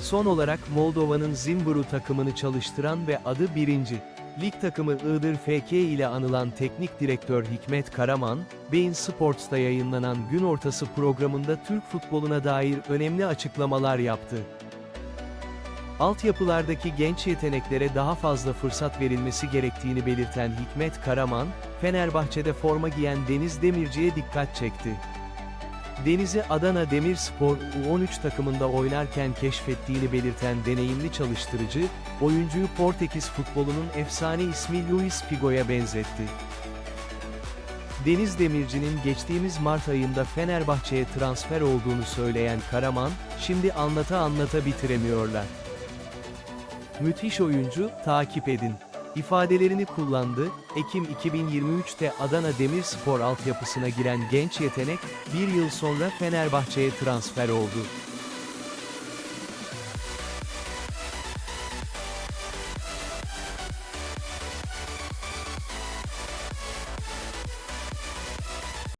Son olarak Moldova'nın Zimbru takımını çalıştıran ve adı 1. Lig takımı Iğdır FK ile anılan teknik direktör Hikmet Karaman, Bein Sports'ta yayınlanan gün ortası programında Türk futboluna dair önemli açıklamalar yaptı. Altyapılardaki genç yeteneklere daha fazla fırsat verilmesi gerektiğini belirten Hikmet Karaman, Fenerbahçe'de forma giyen Deniz Demirci'ye dikkat çekti. Deniz'i Adana Demirspor U13 takımında oynarken keşfettiğini belirten deneyimli çalıştırıcı, oyuncuyu Portekiz futbolunun efsane ismi Luis Figo'ya benzetti. Deniz Demirci'nin geçtiğimiz Mart ayında Fenerbahçe'ye transfer olduğunu söyleyen Karaman, şimdi anlata anlata bitiremiyorlar. Müthiş oyuncu, takip edin. İfadelerini kullandı, Ekim 2023'te Adana Demirspor altyapısına giren genç yetenek, bir yıl sonra Fenerbahçe'ye transfer oldu.